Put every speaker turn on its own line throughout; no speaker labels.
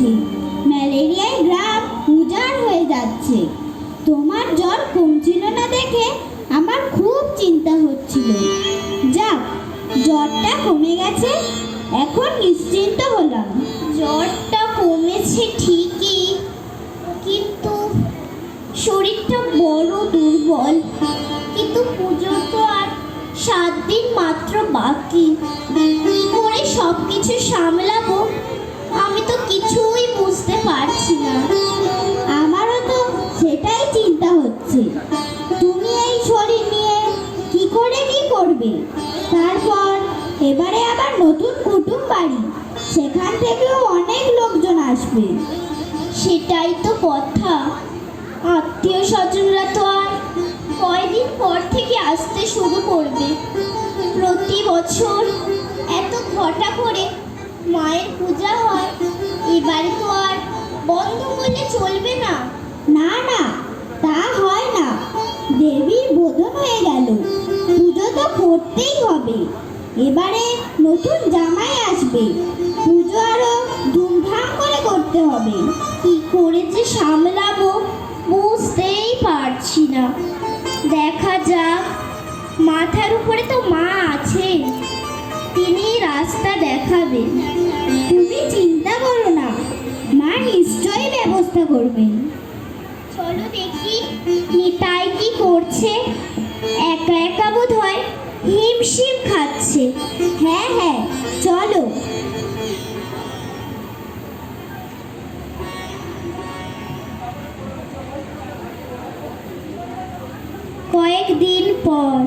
লেগেছে ম্যালেরিয়ায় গ্রাম উজাড় হয়ে যাচ্ছে। তোমার জ্বর কমছিল না দেখে আমার খুব চিন্তা হচ্ছিল। যাক, জ্বরটা কমে গেছে, এখন নিশ্চিন্ত হলাম।
জ্বরটা কমেছে ঠিকই, কিন্তু শরীরটা বড় দুর্বল। কিন্তু পুজো তো আর সাত দিন মাত্র বাকি। কি করে সব কিছু সামলাবো? আমি তো কিছুই বুঝতে পারছি না।
আমারও তো সেটাই চিন্তা হচ্ছে। তুমি এই শরীর নিয়ে কি করে কি করবে? তারপর এবারে আবার নতুন কুটুম বাড়ি। সেখান থেকেও অনেক লোকজন আসবে।
সেটাই তো কথা। আত্মীয় স্বজনরা তো আর কয়দিন পর থেকে আসতে শুরু করবে। প্রতি বছর এত ঘটা করে মায়ের পূজা হয়, এবারে তো আর বন্ধ করলে চলবে না।
না না, তা হয় না। দেবীর বোধন হয়ে গেল। পুজো তো করতেই হবে। এবারে নতুন জামাই আসবে। পুজো আরও ধুমধাম করে করতে হবে।
কি করে যে সামলাবো বুঝতেই পারছি না। দেখা যাক, মাথার উপরে তো মা আছে তিনি রাস্তা দেখাবেন।
তুমি চিন্তা করো না। মা নিশ্চয়ই ব্যবস্থা করবেন
চলো দেখি, নিতাই কি করছে? একা একা বোধ হয় হিমশিম খাচ্ছে।
হ্যাঁ হ্যাঁ চলো।
কয়েকদিন পর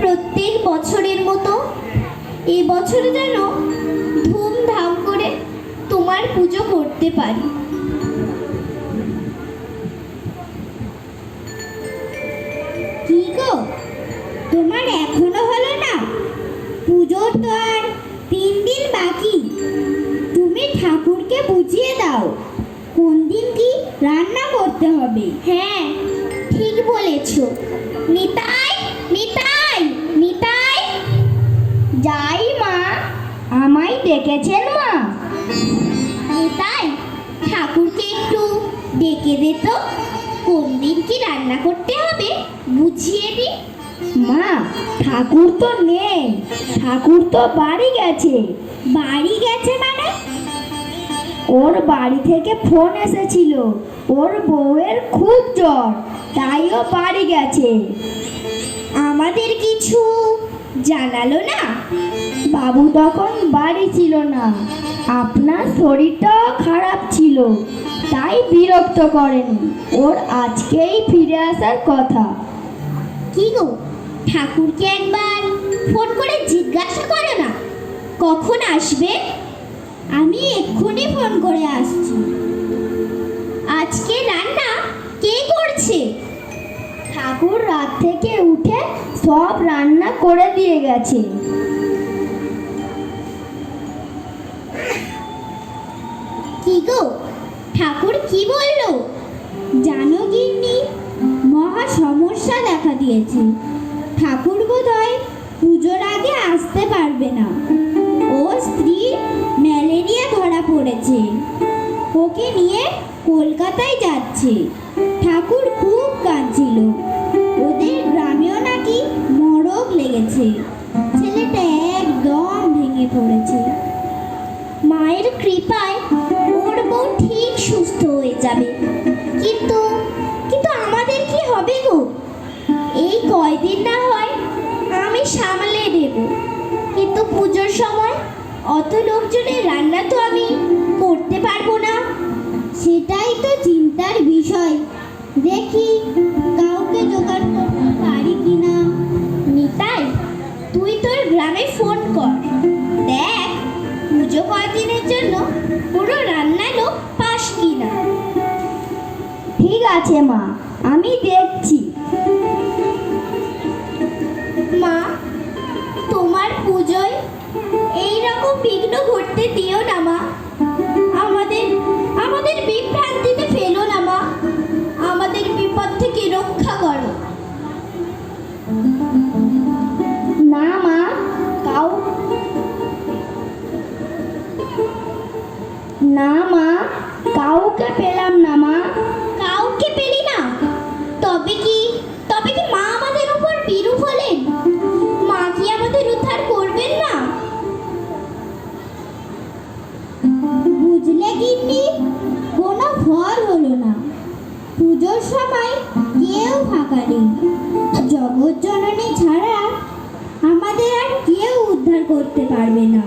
প্রত্যেক বছরের মতো এই বছরে যেন ধুমধাম করে তোমার পুজো করতে পারি।
কি গো? তোমার এখনও হলো না? পুজোর তো আর তিন দিন বাকি। তুমি ঠাকুরকে বুঝিয়ে দাও, কোন দিন কি রান্না করতে হবে।
হ্যাঁ ঠিক বলেছ। ঠাকুরকে একটু ডেকে দে তো। কোন দিন কি রান্না করতে হবে বুঝিয়ে দি।
মা ঠাকুর তো নেই। ঠাকুর তো বাড়ি গেছে। বাড়ি গেছে মানে? ওর বাড়ি থেকে ফোন এসেছিল। ওর বউয়ের খুব জ্বর তাই ও বাড়ি গেছে।
আমাদের কিছু জানালো না।
বাবু তখন বাড়ি ছিল না। আপনার শরীরটাও খারাপ ছিল তাই বিরক্ত করেন। ওর আজকেই ফিরে আসার কথা।
কি গো ঠাকুরকে একবার ফোন করে জিজ্ঞাসা করো না। কখন আসবে?
আমি এক্ষুনি ফোন করে আসছি।
আজকে রান্না কে করছে?
ঠাকুর রাত থেকে উঠে সব রান্না করে দিয়ে গেছে।
কি গো? ঠাকুর কি বলল?
জানো গিন্নি মহা সমস্যা দেখা দিয়েছে। ঠাকুর বোধহয় পুজোর আগে আসতে পারবে না। ও স্ত্রী ম্যালেরিয়া ধরা পড়েছে। ওকে নিয়ে কলকাতায় যাচ্ছে। ঠাকুর খুব কাঁদছিল। লেগেছে ছেলেটা একদম ভেঙে পড়েছে।
মায়ের কৃপায় ওর বউ ঠিক সুস্থ হয়ে যাবে। কিন্তু কিন্তু আমাদের কি হবে গো? এই কয়দিন না হয় আমি সামলে দেব কিন্তু পুজোর সময় অত লোকজনের রান্না তো আমি করতে পারব না।
সেটাই তো চিন্তার বিষয়। দেখি
তোর গ্রামে ফোন কর। দেখ পুজো কয়দিনের জন্য? পুরো লোক পাস কিনা?
ঠিক আছে মা। আমি দেখছি।
মা তোমার পুজোয় এই রকম বিঘ্ন ঘটতে দিও না মা। আমাদের আমাদের বিভ্রান্তিতে ফেলো না মা। আমাদের বিপদ থেকে রক্ষা করো।
না মা? কাউকে পেলাম না মা।
কাউকে পেলি না? তবে কি? তবে কি মা আমাদের উপর বিরূপ হলেন? মা কি আমাদের উদ্ধার করবেন না? বুঝলে গিন্নি কোনো ফল হলো না। পুজোর সময় কেউ ফাঁকা নেই। জগৎ জননী ছাড়া আমাদের আর কেউ উদ্ধার করতে পারবে না।